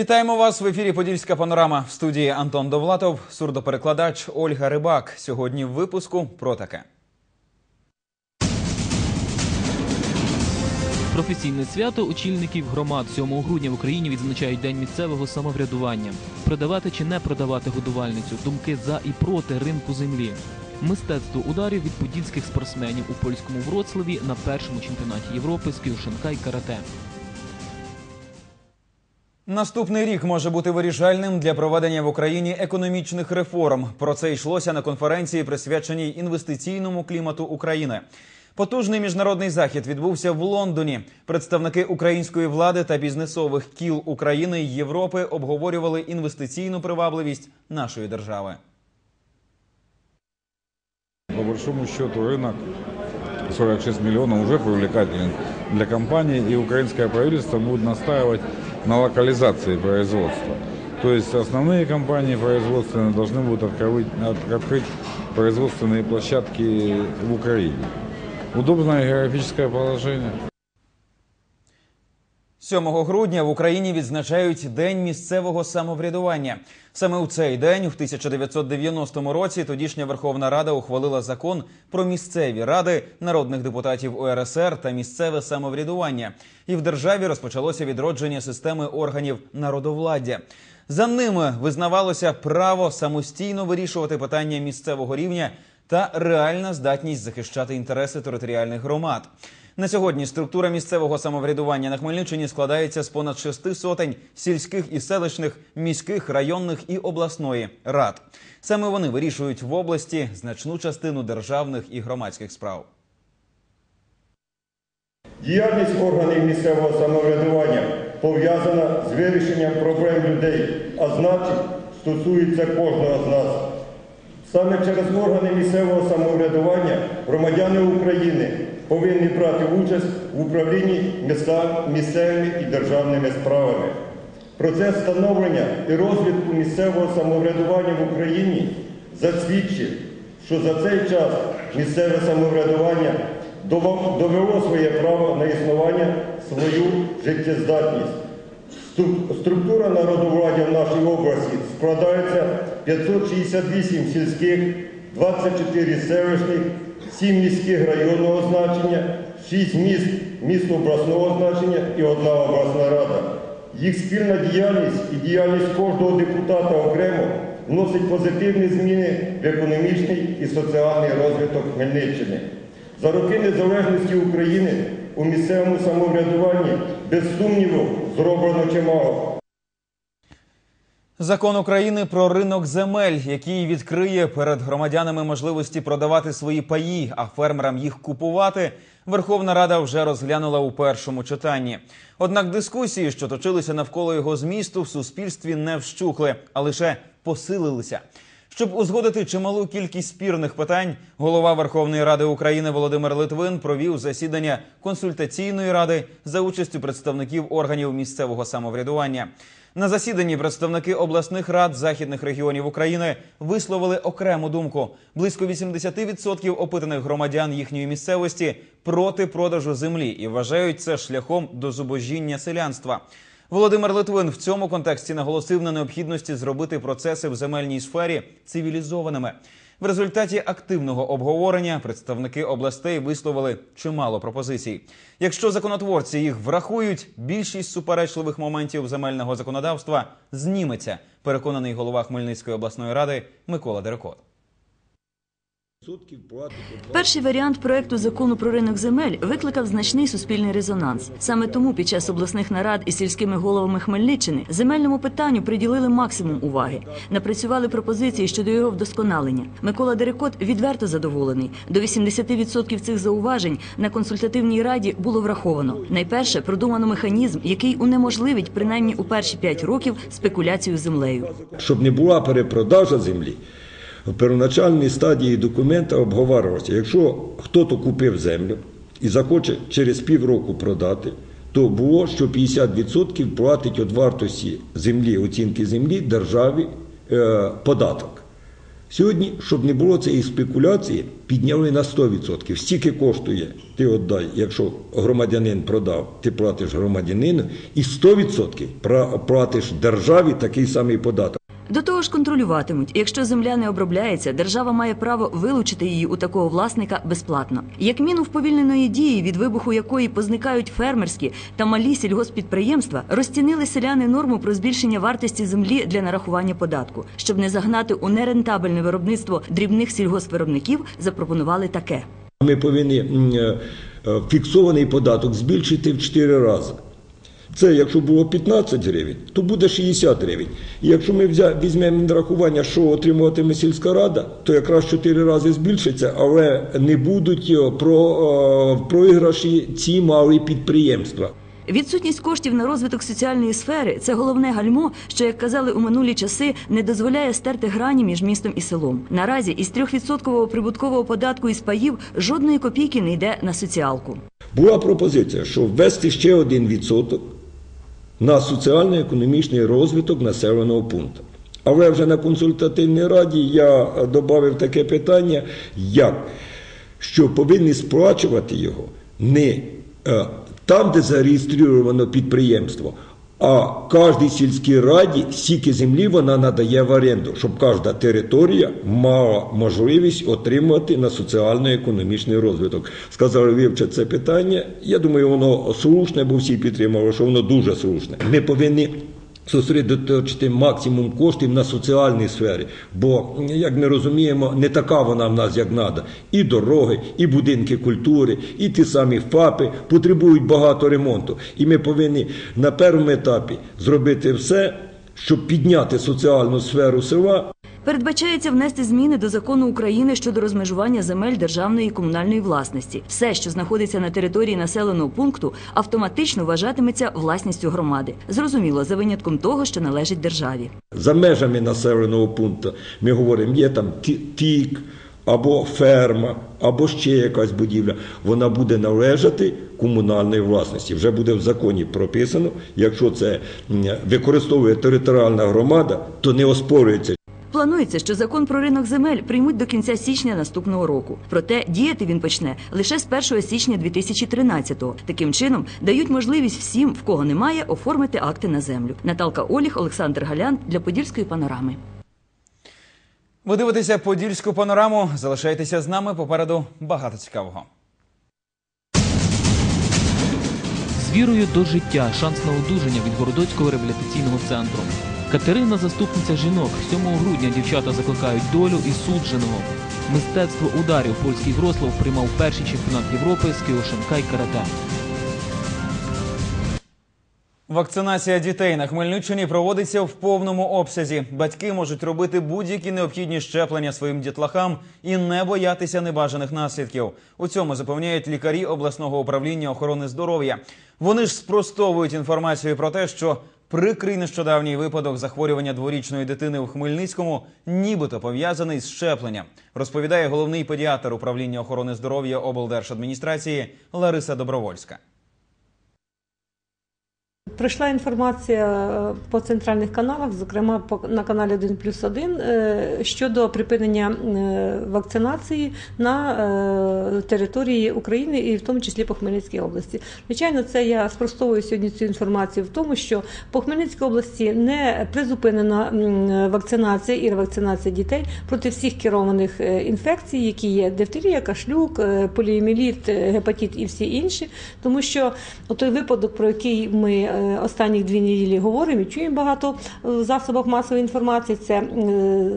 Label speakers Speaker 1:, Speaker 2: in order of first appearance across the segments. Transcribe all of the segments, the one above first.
Speaker 1: Вітаємо вас в ефірі Подільська панорама в студії Антон Довлатов, сурдоперекладач Ольга Рибак. Сьогодні в випуску про таке.
Speaker 2: Професійне свято очільників громад 7 грудня в Україні відзначають День місцевого самоврядування. Продавати чи не продавати годувальницю, думки за і проти ринку землі. Мистецтво ударів від подільських спортсменів у польському Вроцлаві на першому чемпіонаті Європи з Кіошинкай карате.
Speaker 1: Наступний рік може бути вирішальним для проведення в Україні економічних реформ. Про це йшлося на конференції, присвяченій інвестиційному клімату України. Потужний міжнародний захід відбувся в Лондоні. Представники української влади та бізнесових кіл України й Європи обговорювали інвестиційну привабливість нашої держави.
Speaker 3: По большому счету рынок 46 миллионов уже привлекателен для компаний, и украинское правительство будет настаивать на локализации производства. То есть основные компании производственные должны будут открыть, от- открыть производственные площадки в Украине. Удобное географическое положение.
Speaker 1: 7 грудня в Україні відзначають День місцевого самоврядування. Саме у цей день, в 1990 році, тодішня Верховна Рада ухвалила закон про місцеві ради народних депутатів УРСР та місцеве самоврядування. І в державі розпочалося відродження системи органів народовладдя. За ними визнавалося право самостійно вирішувати питання місцевого рівня та реальна здатність захищати інтереси територіальних громад. На сьогодні структура місцевого самоврядування на Хмельниччині складається з понад шести сотень сільських і селищних, міських, районних і обласної рад. Саме вони вирішують в області значну частину державних і громадських справ.
Speaker 4: Діяльність органів місцевого самоврядування пов'язана з вирішенням проблем людей, а значить, стосується кожного з нас. Саме через органи місцевого самоврядування громадяни України повинні брати участь в управлінні місцевими і державними справами. Процес становлення і розвитку місцевого самоврядування в Україні засвідчив, що за цей час місцеве самоврядування довело своє право на існування, свою життєздатність. Стру- Структура народовладдя в нашій області складається 568 сільських, 24 селищних, 7 міських районного значення, 6 міст міст обласного значення і одна обласна рада. Їх спільна діяльність і діяльність кожного депутата окремо вносить позитивні зміни в економічний і соціальний розвиток Хмельниччини. За роки незалежності України у місцевому самоврядуванні без сумніву зроблено чимало.
Speaker 1: Закон України про ринок земель, який відкриє перед громадянами можливості продавати свої паї, а фермерам їх купувати. Верховна Рада вже розглянула у першому читанні. Однак дискусії, що точилися навколо його змісту, в суспільстві не вщухли, а лише посилилися. Щоб узгодити чималу кількість спірних питань, голова Верховної Ради України Володимир Литвин провів засідання консультаційної ради за участю представників органів місцевого самоврядування. На засіданні представники обласних рад західних регіонів України висловили окрему думку. Близько 80% опитаних громадян їхньої місцевості проти продажу землі і вважають це шляхом до зубожіння селянства. Володимир Литвин в цьому контексті наголосив на необхідності зробити процеси в земельній сфері цивілізованими. В результаті активного обговорення представники областей висловили чимало пропозицій. Якщо законотворці їх врахують, більшість суперечливих моментів земельного законодавства зніметься. Переконаний голова Хмельницької обласної ради Микола Дерекот.
Speaker 5: Перший варіант проекту закону про ринок земель викликав значний суспільний резонанс. Саме тому під час обласних нарад із сільськими головами Хмельниччини земельному питанню приділили максимум уваги. Напрацювали пропозиції щодо його вдосконалення. Микола Дерекот відверто задоволений. До 80% цих зауважень на консультативній раді було враховано. Найперше продумано механізм, який унеможливить принаймні у перші 5 років спекуляцію землею.
Speaker 6: щоб не була перепродажа землі, в первоначальній стадії документа обговорювалося, якщо хтось купив землю і захоче через півроку продати, то було, що 50% платить від вартості землі, оцінки землі державі е, податок. Сьогодні, щоб не було цієї спекуляції, підняли на 100%. Стільки коштує, ти віддай, якщо громадянин продав, ти платиш громадянину, і 100% платиш державі такий самий податок.
Speaker 5: До того ж контролюватимуть. Якщо земля не обробляється, держава має право вилучити її у такого власника безплатно. Як міну вповільненої дії, від вибуху якої позникають фермерські та малі сільгоспідприємства, розцінили селяни норму про збільшення вартості землі для нарахування податку. Щоб не загнати у нерентабельне виробництво дрібних сільгоспвиробників, запропонували таке.
Speaker 6: Ми повинні е, е, фіксований податок збільшити в 4 рази. Це якщо було 15 гривень, то буде 60 гривень. І якщо ми візьмемо на рахування, що отримуватиме сільська рада, то якраз 4 рази збільшиться, але не будуть е, про е, проіграші ці малі підприємства.
Speaker 5: Відсутність коштів на розвиток соціальної сфери це головне гальмо, що, як казали у минулі часи, не дозволяє стерти грані між містом і селом. Наразі із 3% прибуткового податку із паїв жодної копійки не йде на соціалку.
Speaker 6: Була пропозиція, що ввести ще один відсоток на соціально-економічний розвиток населеного пункту. Але вже на консультативній раді я додав таке питання, як що повинні сплачувати його не е, там, де зареєстровано підприємство, а кожній сільській раді стільки землі вона надає в оренду, щоб кожна територія мала можливість отримувати на соціально-економічний розвиток. Сказали вивче це питання. Я думаю, воно слушне, бо всі підтримали, що воно дуже слушне. Ми повинні зосередоточити максимум коштів на соціальній сфері, бо, як ми розуміємо, не така вона в нас, як треба. І дороги, і будинки культури, і ті самі ФАПи потребують багато ремонту. І ми повинні на першому етапі зробити все, щоб підняти соціальну сферу села.
Speaker 5: Передбачається внести зміни до закону України щодо розмежування земель державної і комунальної власності. Все, що знаходиться на території населеного пункту, автоматично вважатиметься власністю громади. Зрозуміло, за винятком того, що належить державі.
Speaker 6: За межами населеного пункту ми говоримо, є там ті- тік, або ферма, або ще якась будівля. Вона буде належати комунальної власності. Вже буде в законі прописано, якщо це використовує територіальна громада, то не оспорюється.
Speaker 5: Планується, що закон про ринок земель приймуть до кінця січня наступного року. Проте діяти він почне лише з 1 січня 2013-го. Таким чином дають можливість всім, в кого немає, оформити акти на землю. Наталка Оліх, Олександр Галян для Подільської панорами.
Speaker 1: Ви дивитеся подільську панораму. Залишайтеся з нами. Попереду багато цікавого.
Speaker 2: З вірою до життя шанс на одужання від Городоцького реабілітаційного центру. Катерина, заступниця жінок. 7 грудня дівчата закликають долю і судженого. Мистецтво ударів польський Врослав приймав перший чемпіонат Європи з Кіошинкай карате.
Speaker 1: Вакцинація дітей на Хмельниччині проводиться в повному обсязі. Батьки можуть робити будь-які необхідні щеплення своїм дітлахам і не боятися небажаних наслідків. У цьому запевняють лікарі обласного управління охорони здоров'я. Вони ж спростовують інформацію про те, що прикрий нещодавній випадок захворювання дворічної дитини у Хмельницькому нібито пов'язаний з щепленням, розповідає головний педіатр управління охорони здоров'я облдержадміністрації Лариса Добровольська.
Speaker 7: Прийшла інформація е, по центральних каналах, зокрема на каналі 1 плюс 1, е, щодо припинення е, вакцинації на території України і в тому числі по Хмельницькій області. Звичайно, це я спростовую сьогодні цю інформацію в тому, що по Хмельницькій області не призупинена вакцинація і ревакцинація дітей проти всіх керованих інфекцій, які є дифтерія, кашлюк, поліоміліт, гепатит і всі інші, тому що той випадок, про який ми останні дві неділі говоримо і чуємо багато е, в засобах масової інформації, це е,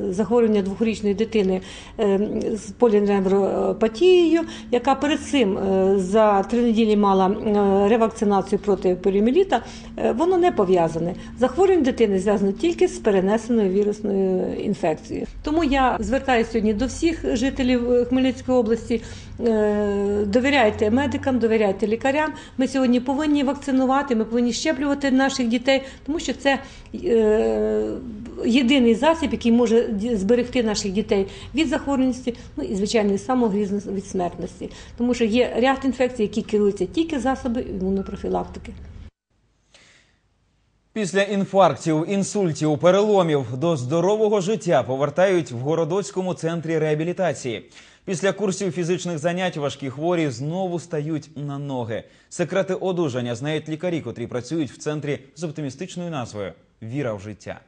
Speaker 7: захворювання двохрічної дитини е, з поліневропатією, яка перед цим е, за три неділі мала е, ревакцинацію проти поліоміліта, Е, воно не пов'язане. Захворювання дитини зв'язано тільки з перенесеною вірусною інфекцією. Тому я звертаюся сьогодні до всіх жителів е, Хмельницької області. Е, Довіряйте медикам, довіряйте лікарям. Ми сьогодні повинні вакцинувати, ми повинні щеплювати наших дітей, тому що це е, єдиний засіб, який може зберегти наших дітей від захворюваності, ну і звичайно самого від смертності. Тому що є ряд інфекцій, які керуються тільки засоби імунопрофілактики.
Speaker 1: Після інфарктів, інсультів, переломів до здорового життя повертають в Городоцькому центрі реабілітації. Після курсів фізичних занять важкі хворі знову стають на ноги. Секрети одужання знають лікарі, котрі працюють в центрі з оптимістичною назвою Віра в життя.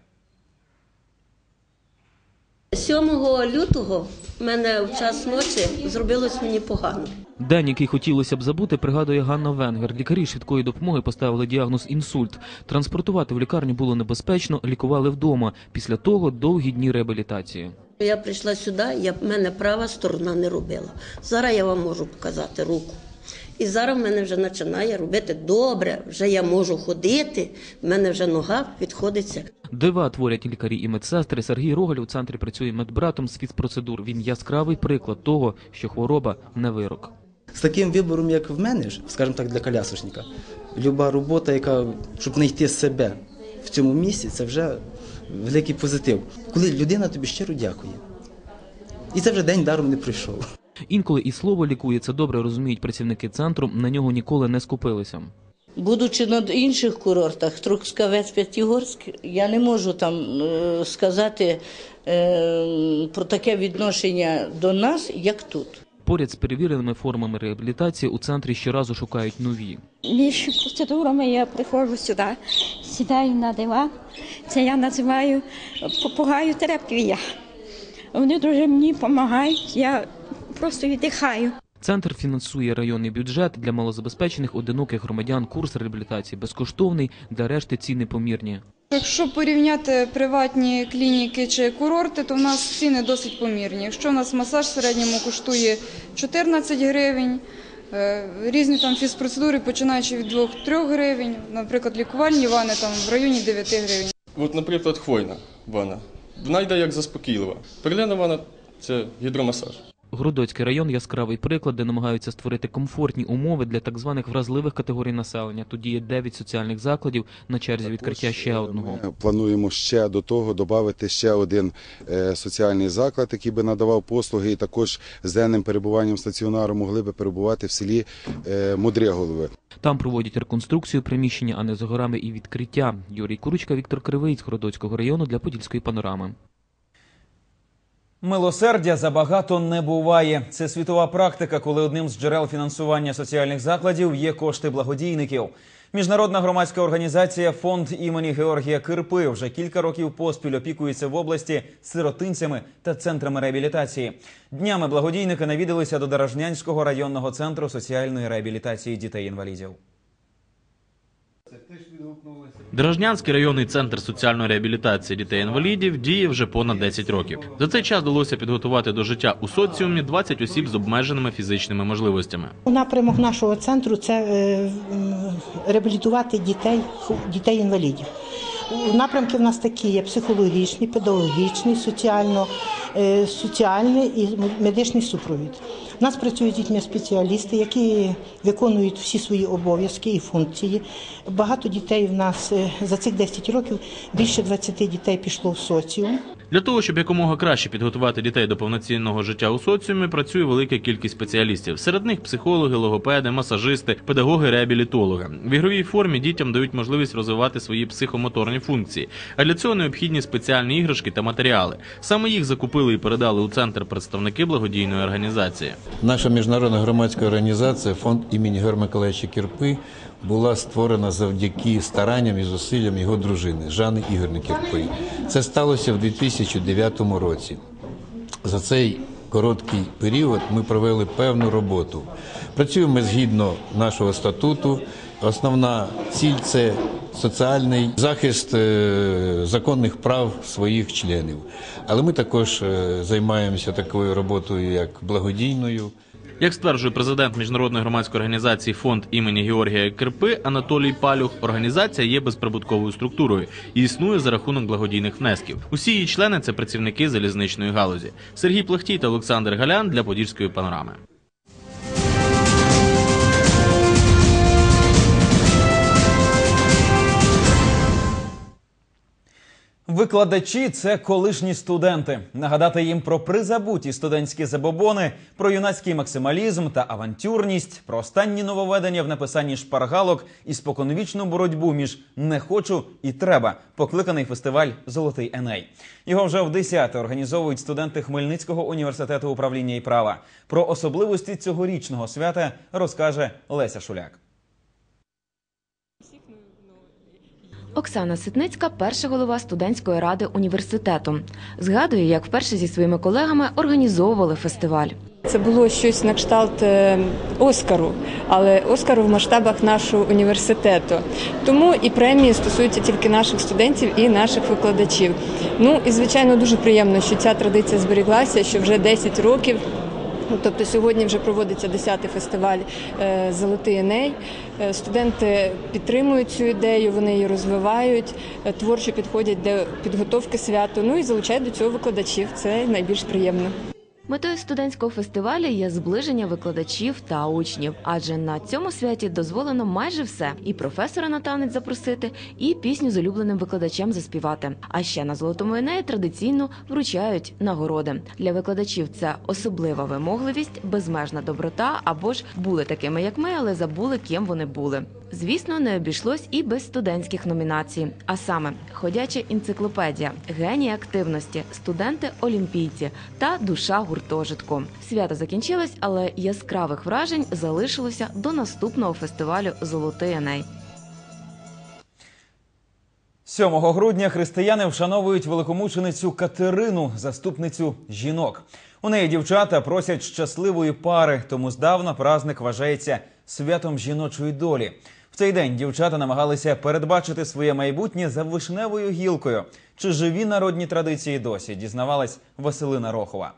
Speaker 8: 7 лютого в мене в час ночі зробилось мені погано.
Speaker 2: День, який хотілося б забути, пригадує Ганна Венгер. Лікарі швидкої допомоги поставили діагноз інсульт. Транспортувати в лікарню було небезпечно, лікували вдома. Після того довгі дні реабілітації.
Speaker 8: Я прийшла сюди, я, в мене права сторона не робила. Зараз я вам можу показати руку. І зараз в мене вже починає робити добре, вже я можу ходити, в мене вже нога відходиться.
Speaker 2: Дива творять лікарі і медсестри. Сергій Рогаль у центрі працює медбратом з фізпроцедур. Він яскравий приклад того, що хвороба не вирок.
Speaker 9: З таким вибором, як в мене ж, скажімо так, для колясочника, люба робота, яка щоб знайти себе в цьому місці, це вже великий позитив. Коли людина тобі щиро дякує. І це вже день даром не пройшов.
Speaker 2: Інколи і слово лікує це добре розуміють працівники центру. На нього ніколи не скупилися.
Speaker 10: Будучи на інших курортах, Трускавець, П'ятігорськ, я не можу там е, сказати е, про таке відношення до нас, як тут.
Speaker 2: Поряд з перевіреними формами реабілітації у центрі щоразу шукають нові.
Speaker 11: Між процедурами я приходжу сюди, сідаю на диван. Це я називаю попугаю терапія. Вони дуже мені допомагають, я просто віддихаю.
Speaker 2: Центр фінансує районний бюджет для малозабезпечених одиноких громадян. Курс реабілітації безкоштовний, для решти ціни помірні.
Speaker 12: Якщо порівняти приватні клініки чи курорти, то в нас ціни досить помірні. Якщо у нас масаж в середньому коштує 14 гривень, е, різні там фізпроцедури, починаючи від 2-3 гривень, наприклад, лікувальні вани там в районі 9 гривень.
Speaker 13: От, наприклад, хвойна ванна. Вона йде як заспокійлива. Перлена ванна це гідромасаж.
Speaker 2: Грудоцький район яскравий приклад, де намагаються створити комфортні умови для так званих вразливих категорій населення. Тут діє 9 соціальних закладів на черзі відкриття ще одного.
Speaker 14: Ми плануємо ще до того додати ще один е, соціальний заклад, який би надавав послуги, і також з денним перебуванням стаціонару могли би перебувати в селі е, Мудреголове.
Speaker 2: Там проводять реконструкцію приміщення, а не за горами і відкриття. Юрій Курочка, Віктор Кривий з Городоцького району для Подільської панорами.
Speaker 1: Милосердя забагато не буває. Це світова практика, коли одним з джерел фінансування соціальних закладів є кошти благодійників. Міжнародна громадська організація Фонд імені Георгія Кирпи вже кілька років поспіль опікується в області сиротинцями та центрами реабілітації. Днями благодійники навідалися до Дорожнянського районного центру соціальної реабілітації дітей-інвалідів.
Speaker 15: Дорожнянський районний центр соціальної реабілітації дітей-інвалідів діє вже понад 10 років. За цей час вдалося підготувати до життя у соціумі 20 осіб з обмеженими фізичними можливостями.
Speaker 16: Напрямок нашого центру це е, реабілітувати дітей, дітей інвалідів. Напрямки в нас такі є психологічний, педагогічний, соціально, е, соціальний і медичний супровід. У нас працюють з дітьми спеціалісти, які виконують всі свої обов'язки і функції. Багато дітей в нас е, за цих 10 років більше 20 дітей пішло в соціум.
Speaker 15: Для того, щоб якомога краще підготувати дітей до повноцінного життя у соціумі, працює велика кількість спеціалістів. Серед них психологи, логопеди, масажисти, педагоги, реабілітологи. В ігровій формі дітям дають можливість розвивати свої психомоторні функції. А для цього необхідні спеціальні іграшки та матеріали. Саме їх закупили і передали у центр представники благодійної організації.
Speaker 17: Наша міжнародна громадська організація фонд імені Георгія Миколаївича Кірпи була створена завдяки старанням і зусиллям його дружини Жани Ігорни Кірпи. Це сталося в 2009 році. За цей короткий період ми провели певну роботу. Працюємо згідно нашого статуту. Основна ціль це соціальний захист е, законних прав своїх членів. Але ми також е, займаємося такою роботою, як благодійною.
Speaker 15: Як стверджує президент міжнародної громадської організації фонд імені Георгія Кирпи Анатолій Палюх, організація є безприбутковою структурою і існує за рахунок благодійних внесків. Усі її члени це працівники залізничної галузі. Сергій Плахтій та Олександр Галян для Подільської панорами.
Speaker 1: Викладачі це колишні студенти. Нагадати їм про призабуті студентські забобони, про юнацький максималізм та авантюрність, про останні нововведення в написанні шпаргалок і споконвічну боротьбу між не хочу і треба. Покликаний фестиваль Золотий Еней. Його вже в 10 організовують студенти Хмельницького університету управління і права. Про особливості цьогорічного свята розкаже Леся Шуляк.
Speaker 18: Оксана Ситницька перша голова студентської ради університету. Згадує, як вперше зі своїми колегами організовували фестиваль.
Speaker 19: Це було щось на кшталт е, Оскару, але Оскару в масштабах нашого університету. Тому і премії стосуються тільки наших студентів і наших викладачів. Ну і звичайно дуже приємно, що ця традиція зберіглася, що вже 10 років. Ну, Тобто сьогодні вже проводиться 10-й фестиваль е, Золотий Еней. Е, Студенти підтримують цю ідею, вони її розвивають, е, творчо підходять до підготовки святу. Ну і залучають до цього викладачів. Це найбільш приємно.
Speaker 18: Метою студентського фестивалю є зближення викладачів та учнів, адже на цьому святі дозволено майже все: і професора на танець запросити, і пісню з улюбленим викладачем заспівати. А ще на золотому енеї традиційно вручають нагороди для викладачів. Це особлива вимогливість, безмежна доброта або ж були такими, як ми, але забули, ким вони були. Звісно, не обійшлось і без студентських номінацій. А саме ходяча енциклопедія, генії активності, студенти-олімпійці та душа гуртожитку. Свято закінчилось, але яскравих вражень залишилося до наступного фестивалю Золотий Еней.
Speaker 1: 7 грудня християни вшановують великомученицю Катерину, заступницю жінок. У неї дівчата просять щасливої пари, тому здавна праздник вважається святом жіночої долі. В цей день дівчата намагалися передбачити своє майбутнє за вишневою гілкою. Чи живі народні традиції досі? Дізнавалась Василина Рохова.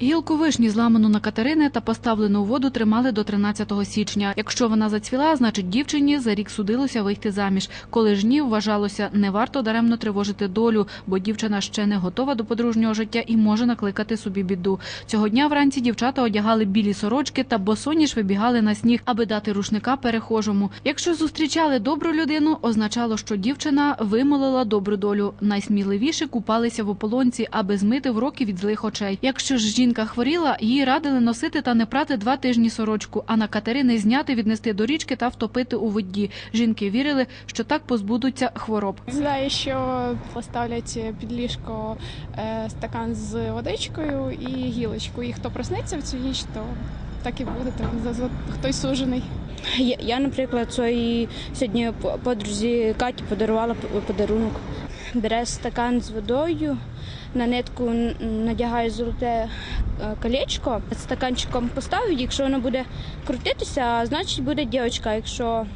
Speaker 20: Гілку вишні зламану на Катерини та поставлену у воду тримали до 13 січня. Якщо вона зацвіла, значить дівчині за рік судилося вийти заміж. Коли ж ні, вважалося, не варто даремно тривожити долю, бо дівчина ще не готова до подружнього життя і може накликати собі біду. Цього дня вранці дівчата одягали білі сорочки та босоніж вибігали на сніг, аби дати рушника перехожому. Якщо зустрічали добру людину, означало, що дівчина вимолила добру долю. Найсміливіші купалися в ополонці, аби змити вроки від злих очей. Якщо ж жінка хворіла, їй радили носити та не прати два тижні сорочку, а на Катерини зняти, віднести до річки та втопити у воді. Жінки вірили, що так позбудуться хвороб.
Speaker 21: Знаю, що поставлять під ліжко е, стакан з водичкою і гілочку. І хто проснеться в цю ніч, то так і буде. То хтось сужений.
Speaker 22: Я, я, наприклад, своїй сьогодні по- подрузі Каті подарувала подарунок. Бере стакан з водою, на нитку надягаю золоте е, колечко, стаканчиком поставить, якщо воно буде крутитися, значить буде дівчинка. Якщо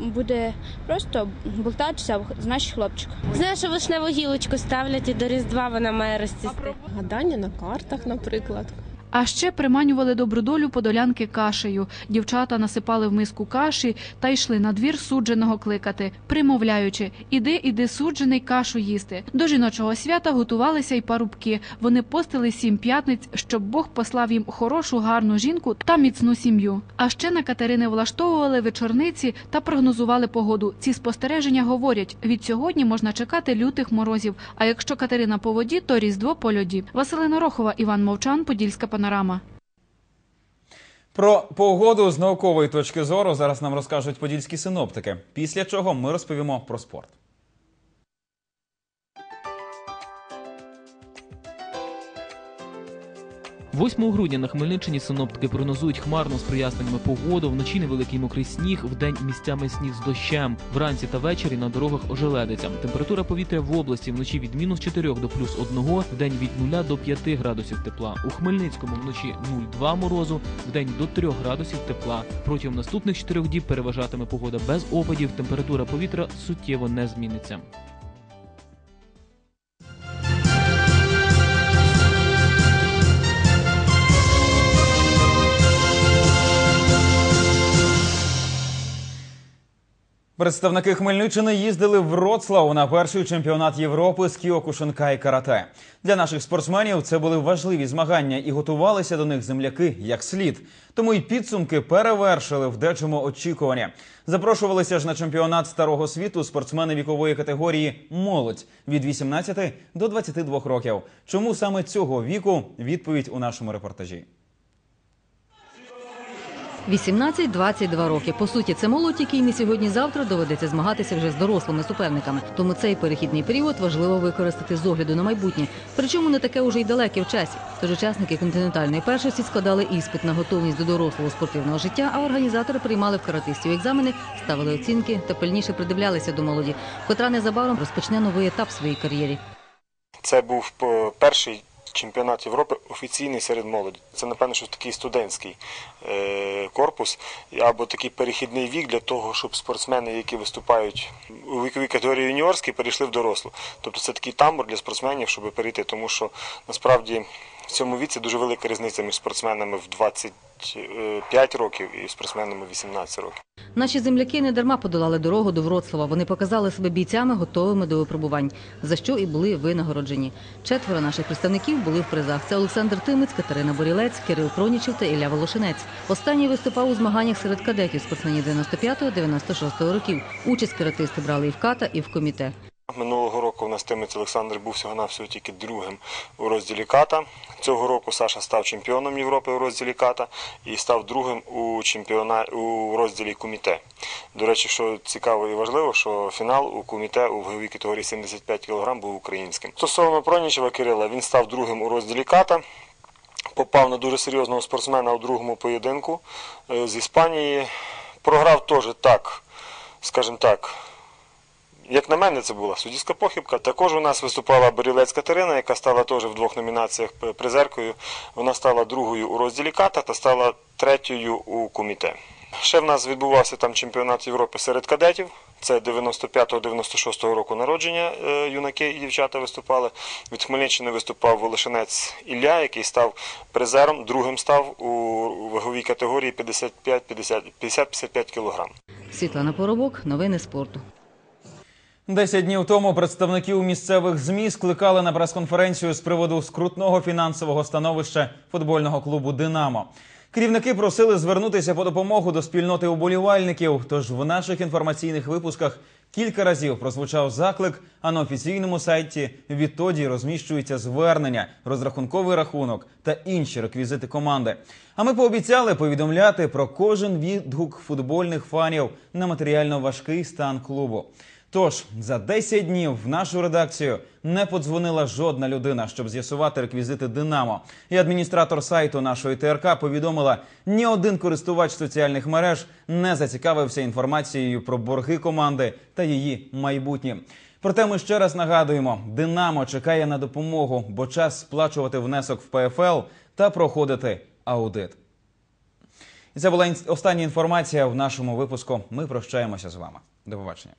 Speaker 22: буде просто болтатися, значить хлопчик.
Speaker 23: Знаю, що вишневу гілочку ставлять і до Різдва вона має розцісти. Гадання на картах, наприклад.
Speaker 20: А ще приманювали добру долю подолянки кашею. Дівчата насипали в миску каші та йшли на двір судженого кликати, примовляючи Іди, іди, суджений кашу їсти. До жіночого свята готувалися й парубки. Вони постили сім п'ятниць, щоб Бог послав їм хорошу, гарну жінку та міцну сім'ю. А ще на Катерини влаштовували вечорниці та прогнозували погоду. Ці спостереження говорять: від сьогодні можна чекати лютих морозів. А якщо Катерина по воді, то різдво по льоді. Василина Рохова, Іван Мовчан, Подільська панорама.
Speaker 1: Про погоду з наукової точки зору зараз нам розкажуть подільські синоптики. Після чого ми розповімо про спорт.
Speaker 2: – 8 грудня на Хмельниччині синоптики прогнозують хмарно з проясненнями погоду, вночі невеликий мокрий сніг, вдень місцями сніг з дощем. Вранці та ввечері на дорогах ожеледиться. Температура повітря в області вночі від мінус 4 до плюс 1, вдень від 0 до 5 градусів тепла. У Хмельницькому вночі 0,2 морозу, вдень до 3 градусів тепла. Протягом наступних 4 діб переважатиме погода без опадів, температура повітря суттєво не зміниться.
Speaker 1: Представники Хмельниччини їздили в Вроцлав на перший чемпіонат Європи з кіокушинка і карате. Для наших спортсменів це були важливі змагання і готувалися до них земляки як слід. Тому й підсумки перевершили в дечому очікування. Запрошувалися ж на чемпіонат старого світу спортсмени вікової категорії молодь від 18 до 22 років. Чому саме цього віку? Відповідь у нашому репортажі.
Speaker 24: 18-22 роки. По суті, це молодь, який не сьогодні-завтра доведеться змагатися вже з дорослими суперниками. Тому цей перехідний період важливо використати з огляду на майбутнє. Причому не таке уже й далеке в часі. Тож учасники континентальної першості складали іспит на готовність до дорослого спортивного життя, а організатори приймали в каратистів екзамени, ставили оцінки та пильніше придивлялися до молоді, котра незабаром розпочне новий етап в своїй кар'єрі.
Speaker 25: Це був е, перший чемпіонат Європи офіційний серед молоді. Це, напевно, що такий студентський е, корпус або такий перехідний вік для того, щоб спортсмени, які виступають у віковій категорії юніорській, перейшли в дорослу. Тобто це такий тамбур для спортсменів, щоб перейти, тому що насправді в цьому віці дуже велика різниця між спортсменами в 25 років і спортсменами в 18 років.
Speaker 24: Наші земляки не дарма подолали дорогу до Вроцлава. Вони показали себе бійцями, готовими до випробувань, за що і були винагороджені. Четверо наших представників були в призах. Це Олександр Тимець, Катерина Борілець, Кирил Пронічев та Ілля Волошинець. Останній виступав у змаганнях серед кадетів спортсменів 95-96 років. Участь каратисти брали і в ката, і в коміте.
Speaker 25: Минулого року у нас Тимець Олександр був всього навсього тільки другим у розділі ката. Цього року Саша став чемпіоном Європи у розділі ката і став другим у чемпіона у розділі куміте. До речі, що цікаво і важливо, що фінал у куміте у ваговій категорії 75 кг був українським. Стосовно Пронічева Кирила, він став другим у розділі ката. Попав на дуже серйозного спортсмена у другому поєдинку е, з Іспанії. Програв теж так, скажімо так. Як на мене, це була суддівська похибка. Також у нас виступала Борілець Катерина, яка стала теж в двох номінаціях призеркою. Вона стала другою у розділі ката та стала третьою у коміте. Ще в нас відбувався там чемпіонат Європи серед кадетів. Це 95-96 року народження е, юнаки і дівчата виступали. Від Хмельниччини виступав Волошинець Ілля, який став призером, другим став у ваговій категорії 50-55 кг.
Speaker 24: Світлана Поробок, новини спорту.
Speaker 1: Десять днів тому представників місцевих змі скликали на прес-конференцію з приводу скрутного фінансового становища футбольного клубу Динамо. Керівники просили звернутися по допомогу до спільноти уболівальників. Тож в наших інформаційних випусках кілька разів прозвучав заклик, а на офіційному сайті відтоді розміщується звернення, розрахунковий рахунок та інші реквізити команди. А ми пообіцяли повідомляти про кожен відгук футбольних фанів на матеріально важкий стан клубу. Тож за 10 днів в нашу редакцію не подзвонила жодна людина, щоб з'ясувати реквізити Динамо. І адміністратор сайту нашої ТРК повідомила, ні один користувач соціальних мереж не зацікавився інформацією про борги команди та її майбутнє. Проте ми ще раз нагадуємо: Динамо чекає на допомогу, бо час сплачувати внесок в ПФЛ та проходити аудит. І це була остання інформація в нашому випуску. Ми прощаємося з вами. До побачення.